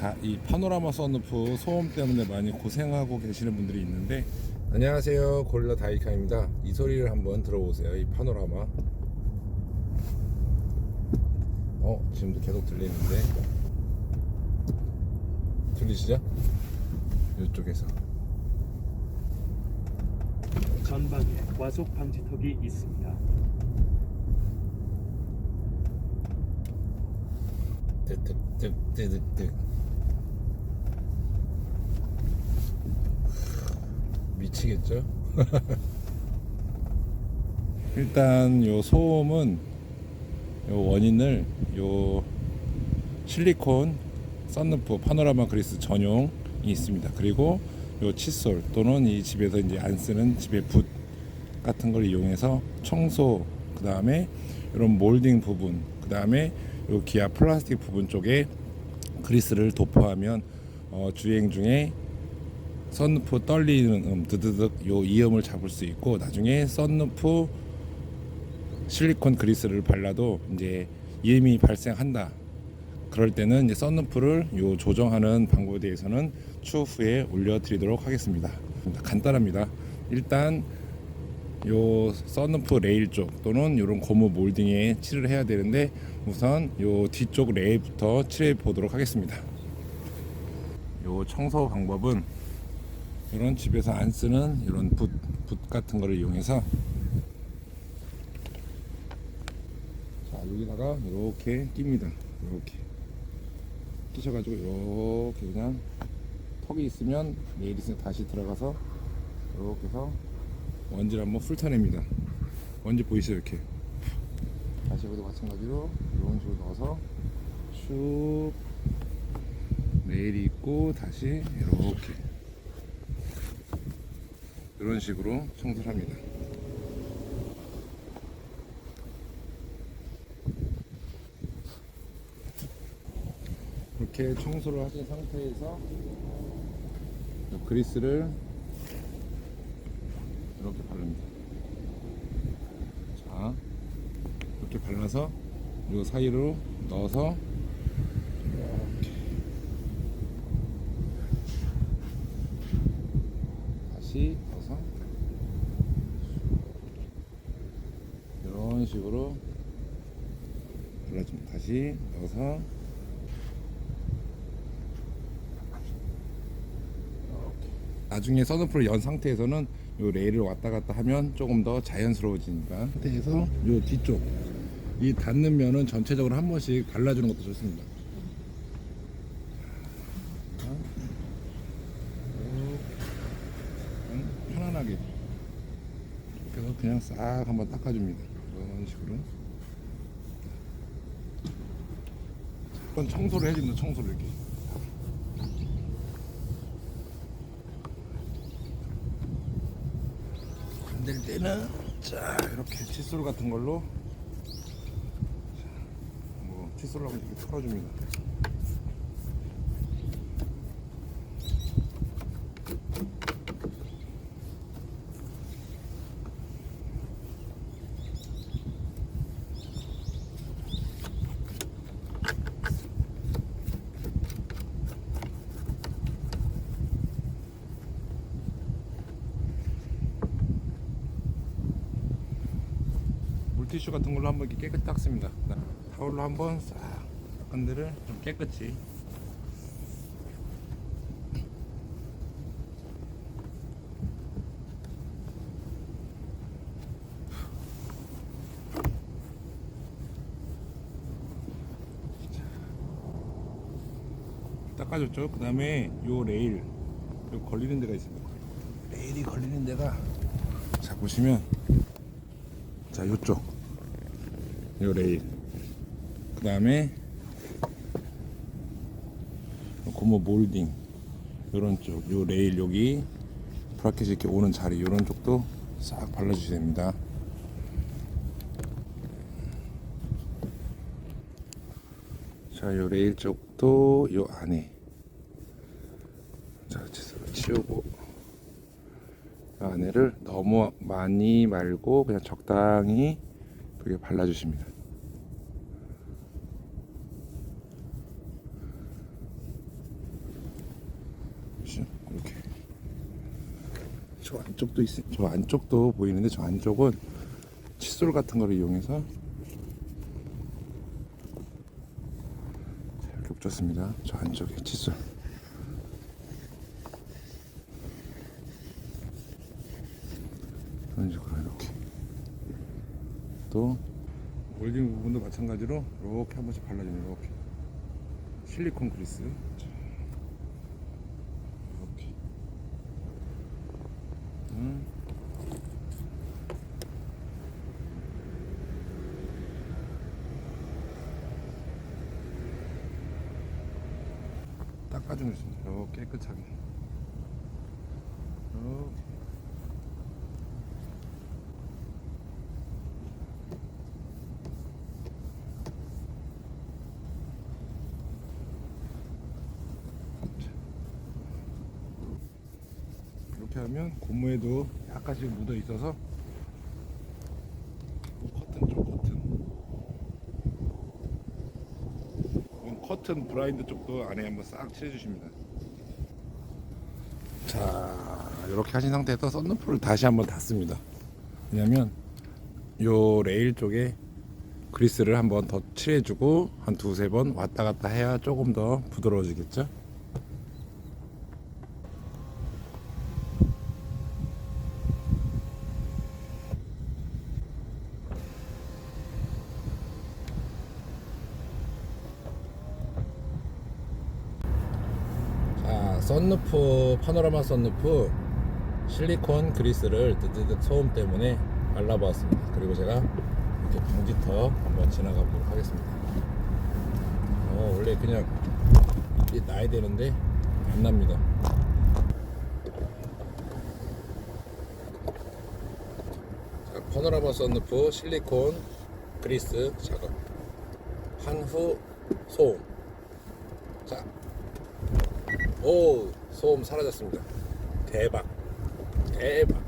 자, 이 파노라마 선루프 소음 때문에 많이 고생하고 계시는 분들이 있는데 안녕하세요. 고릴라 다이카입니다. 이 소리를 한번 들어보세요. 이 파노라마. 어, 지금도 계속 들리는데 들리시죠? 이쪽에서 전방에 과속 방지턱이 있습니다. 득득득득득득 미치겠죠? 일단 요 소음은 요 원인을 요 실리콘 썬루프 파노라마 그리스 전용이 있습니다. 그리고 요 칫솔 또는 이 집에서 이제 안 쓰는 집의 붓 같은 걸 이용해서 청소 그 다음에 이런 몰딩 부분 그 다음에 요 기아 플라스틱 부분 쪽에 그리스를 도포하면 어, 주행 중에 썬루프 떨리는 음 드드득 요 이음을 잡을 수 있고 나중에 썬루프 실리콘 그리스를 발라도 이제 이음이 발생한다. 그럴 때는 이제 썬루프를 요 조정하는 방법에 대해서는 추후에 올려드리도록 하겠습니다. 간단합니다. 일단 요 썬루프 레일 쪽 또는 이런 고무 몰딩에 칠을 해야 되는데 우선 요 뒤쪽 레일부터 칠해 보도록 하겠습니다. 요 청소 방법은 이런 집에서 안 쓰는 이런 붓, 붓 같은 거를 이용해서 자 여기다가 이렇게 낍니다. 이렇게 끼셔가지고 이렇게 그냥 턱이 있으면 레일이 있으면 다시 들어가서 이렇게 해서 먼지를 한번 훑어냅니다. 먼지 보이시죠 이렇게 다시 여기도 마찬가지로 이런 식으로 넣어서 쭉 레일이 있고 다시 이렇게 이런 식으로 청소를 합니다. 이렇게 청소를 하신 상태에서 이 그리스를 이렇게 바릅니다. 자, 이렇게 발라서 이 사이로 넣어서 이렇게 다시 넣어서 이런 식으로 발라줍니다. 다시 넣어서 나중에 선루프를 연 상태에서는 요 레일을 왔다 갔다 하면 조금 더 자연스러워지니까 상태에서 요 뒤쪽 이 닿는 면은 전체적으로 한 번씩 발라주는 것도 좋습니다. 편안하게 그래서 그냥 싹 한번 닦아줍니다. 식으로 한번 청소를 해줍니다. 청소를 이렇게. 안 될 때는 자 이렇게 칫솔 같은 걸로 자, 뭐 칫솔로 하면 이렇게 털어줍니다. 물티슈 같은 걸로 한번 이렇게 깨끗이 닦습니다. 타올로 한번 싹 데를 좀 깨끗이 닦아줬죠. 그 다음에 요 레일 요 걸리는 데가 있습니다. 레일이 걸리는 데가 자 보시면 자 요쪽 요 레일 그 다음에 고무 몰딩. 요런 쪽 요 레일 여기 브라켓이 이렇게 오는 자리 요런 쪽도 싹 발라주셔야 됩니다. 자요 레일 쪽도 요 안에. 자 치우고. 이 안에를 너무 많이 말고 그냥 적당히 예쁘게 발라주십니다. 이렇게 저 안쪽도 있어, 저 안쪽도 보이는데 저 안쪽은 칫솔 같은 거를 이용해서 이렇게 붙였습니다. 저 안쪽에 칫솔. 이런 식으로 이렇게. 또 몰딩 부분도 마찬가지로 이렇게 한 번씩 발라줍니다. 이렇게 실리콘 그리스 자, 이렇게 음. 닦아주면 있습니다. 이렇게 깨끗하게. 이렇게 하면 고무에도 약간씩 묻어 있어서 커튼 쪽 커튼. 이건 커튼 브라인드 쪽도 안에 한번 싹 칠해주십니다. 자 이렇게 하신 상태에서 썬루프를 다시 한번 닫습니다. 왜냐면 요 레일 쪽에 그리스를 한번 더 칠해주고 한 두세 번 왔다 갔다 해야 조금 더 부드러워지겠죠 자, 썬루프 파노라마 썬루프 실리콘 그리스를 뜨뜨뜻 소음 때문에 발라보았습니다. 그리고 제가 이렇게 방지터 한번 지나가 보도록 하겠습니다. 어, 원래 그냥 이 나야 되는데 안 납니다. 자, 파노라마 썬루프 실리콘 그리스 작업 한후 소음 자 오 소음 사라졌습니다. 대박. 대박